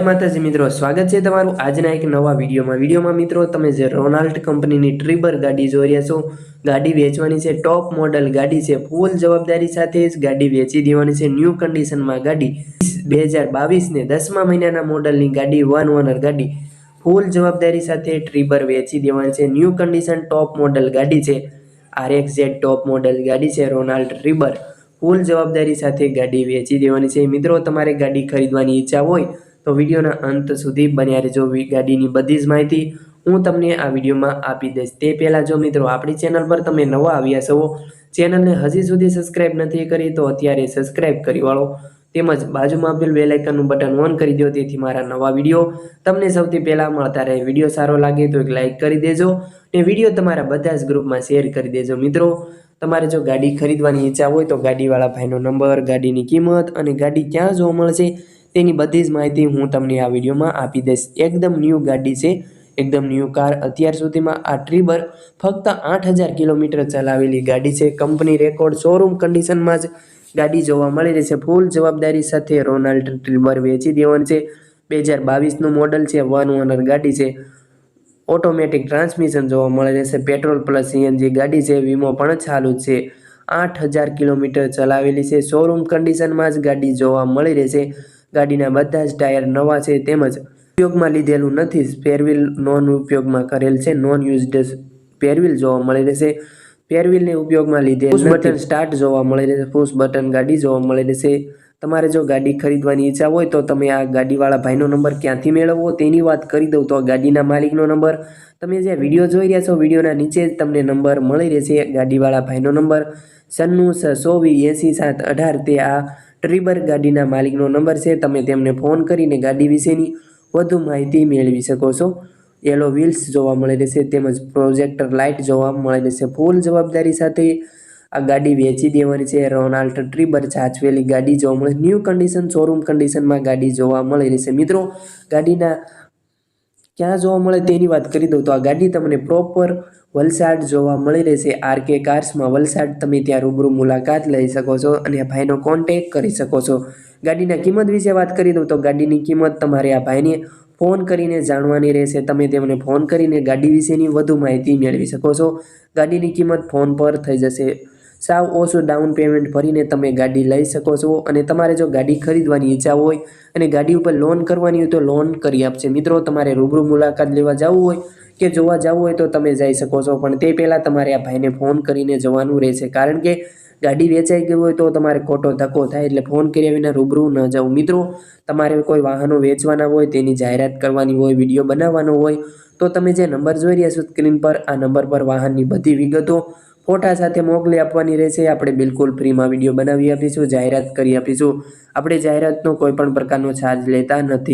માતાજી મિત્રો, સ્વાગત છે તમારું આજના એક નવા વિડીયોમાં. વિડીયોમાં મિત્રો, તમે જે રોનાલ્ડ કંપનીની ટ્રીબર ગાડી જોઈ રહ્યા છો, ગાડી વેચવાની છે ટોપ મોડલ, ગાડી છે ફૂલ જવાબદારી સાથે જ, ગાડી વેચી દેવાની છે ન્યૂ કન્ડિશનમાં ગાડી. બે હજાર બાવીસને દસમા મહિનાના મોડલની ગાડી, વન ઓનર ગાડી, ફૂલ જવાબદારી સાથે ટ્રીબર વેચી દેવાની છે ન્યૂ કન્ડિશન ટોપ મોડલ ગાડી છે. આરએક્સ જેડ ટોપ મોડલ ગાડી છે રોનાલ્ડ ટ્રીબર, ફૂલ જવાબદારી સાથે ગાડી વેચી દેવાની છે. મિત્રો, તમારે ગાડી ખરીદવાની ઈચ્છા હોય તો વિડીયોના અંત સુધી બન્યા રહેજો. ગાડીની બધી જ માહિતી હું તમને આ વિડીયોમાં આપી દઈશ. તે પહેલાં જો મિત્રો આપણી ચેનલ પર તમે નવા આવ્યા છો, ચેનલને હજી સુધી સબસ્ક્રાઇબ નથી કરી તો અત્યારે સબસ્ક્રાઇબ કરી વાળો. તેમજ બાજુમાં આપેલ આઇકનનું બટન ઓન કરી દો, તેથી મારા નવા વીડિયો તમને સૌથી પહેલાં મળતા રહે. વીડિયો સારો લાગે તો એક લાઇક કરી દેજો ને વીડિયો તમારા બધા જ ગ્રુપમાં શેર કરી દેજો. મિત્રો, તમારે જો ગાડી ખરીદવાની ઈચ્છા હોય તો ગાડીવાળા ભાઈનો નંબર, ગાડીની કિંમત અને ગાડી ક્યાં જોવા મળશે તેની બધી જ માહિતી હું તમને આ વિડીયોમાં આપી દઈશ. એકદમ ન્યૂ ગાડી છે, એકદમ ન્યૂ કાર અત્યાર સુધીમાં આ ટ્રીબર ફક્ત આઠ હજાર કિલોમીટર ચલાવેલી ગાડી છે. કંપની રેકોર્ડ શોરૂમ કન્ડિશનમાં જ ગાડી જોવા મળી રહેશે ફૂલ જવાબદારી સાથે રોનાલ્ડ ટ્રીબર વેચી દેવાનું છે. બે હજાર બાવીસનું મોડલ છે વન ઓનર ગાડી છે. ઓટોમેટિક ટ્રાન્સમિશન જોવા મળે રહેશે પેટ્રોલ પ્લસ સીએનજી ગાડી છે. વીમો પણ ચાલુ છે. આઠ હજાર કિલોમીટર ચલાવેલી છે. શોરૂમ કન્ડિશનમાં જ ગાડી જોવા મળી રહેશે ગાડીના બધા જ ટાયર નવા છે તેમજ ઉપયોગમાં લીધેલું નથી. સ્પેરવ્હીલ નોન ઉપયોગમાં કરેલ છે. નોન યુઝડ સ્પેરવ્હીલ જોવા મળી રહેશે. સ્પેરવ્હીલને ઉપયોગમાં લીધેલ પુશ બટન સ્ટાર્ટ જોવા મળી રહેશે. પુશ બટન ગાડી જોવા મળી રહેશે. તમારે જો ગાડી ખરીદવાની ઈચ્છા હોય તો તમે આ ગાડીવાળા ભાઈનો નંબર ક્યાંથી મેળવવો તેની વાત કરી દઉં તો ગાડીના માલિકનો નંબર. તમે જે વીડિયો જોઈ રહ્યા છો વિડીયોના નીચે જ તમને નંબર મળી રહેશે ગાડીવાળા ભાઈનો નંબર. સન્નું છસો વી એંસી સાત અઢાર તે આ ટ્રીબર ગાડીના માલિકનો નંબર છે. તમે તેમને ફોન કરીને ગાડી વિશેની વધુ માહિતી મેળવી શકો છો. યલો વ્હીલ્સ જોવા મળી રહેશે તેમજ પ્રોજેક્ટર લાઇટ જોવા મળી રહેશે ફૂલ જવાબદારી સાથે આ ગાડી વેચી દેવાની છે. રોનાલ્ડ ટ્રીબર સાચવેલી ગાડી જોવા મળે ન્યૂ કન્ડિશન, શોરૂમ કન્ડિશનમાં ગાડી જોવા મળી રહેશે મિત્રો, ગાડીના ક્યાં જોવા મળે તેની વાત કરી દઉં તો આ ગાડી તમને પ્રોપર વલસાડ જોવા મળી રહેશે. આરકે કાર્સમાં વલસાડ તમે ત્યાં રૂબરૂ મુલાકાત લઈ શકો છો અને આ ભાઈનો કોન્ટેક કરી શકો છો. ગાડીના કિંમત વિશે વાત કરી દઉં તો ગાડીની કિંમત તમારે આ ભાઈને ફોન કરીને જાણવાની રહેશે. તમે તેમને ફોન કરીને ગાડી વિશેની વધુ માહિતી મેળવી શકો છો. ગાડીની કિંમત ફોન પર થઈ જશે. સાવ ઓછું ડાઉન પેમેન્ટ ભરીને તમે ગાડી લઈ શકો છો અને તમારે જો ગાડી ખરીદવાની ઈચ્છા હોય અને ગાડી ઉપર લોન કરવાની હોય તો લોન કરી આપશે. મિત્રો, તમારે રૂબરૂ મુલાકાત લેવા જવું હોય કે જોવા જવું હોય તો તમે જઈ શકો છો. પણ તે પહેલાં તમારે આ ભાઈને ફોન કરીને જવાનું રહેશે. કારણ કે ગાડી વેચાઈ ગઈ હોય તો તમારે ખોટો ધક્કો થાય એટલે ફોન કર્યા વિના રૂબરૂ ન જવું મિત્રો, તમારે કોઈ વાહનો વેચવાના હોય, તેની જાહેરાત કરવાની હોય, વીડિયો બનાવવાનો હોય, તો તમે જે નંબર જોઈ રહ્યા છો સ્ક્રીન પર, આ નંબર પર વાહનની બધી વિગતો ફોટા સાથે મોકલી આપવાની રહેશે. આપણે બિલકુલ ફ્રીમાં વીડિયો બનાવી આપીશું, જાહેરાત કરી આપીશું. આપણે જાહેરાતનો કોઈ પણ પ્રકારનો ચાર્જ લેતા નથી.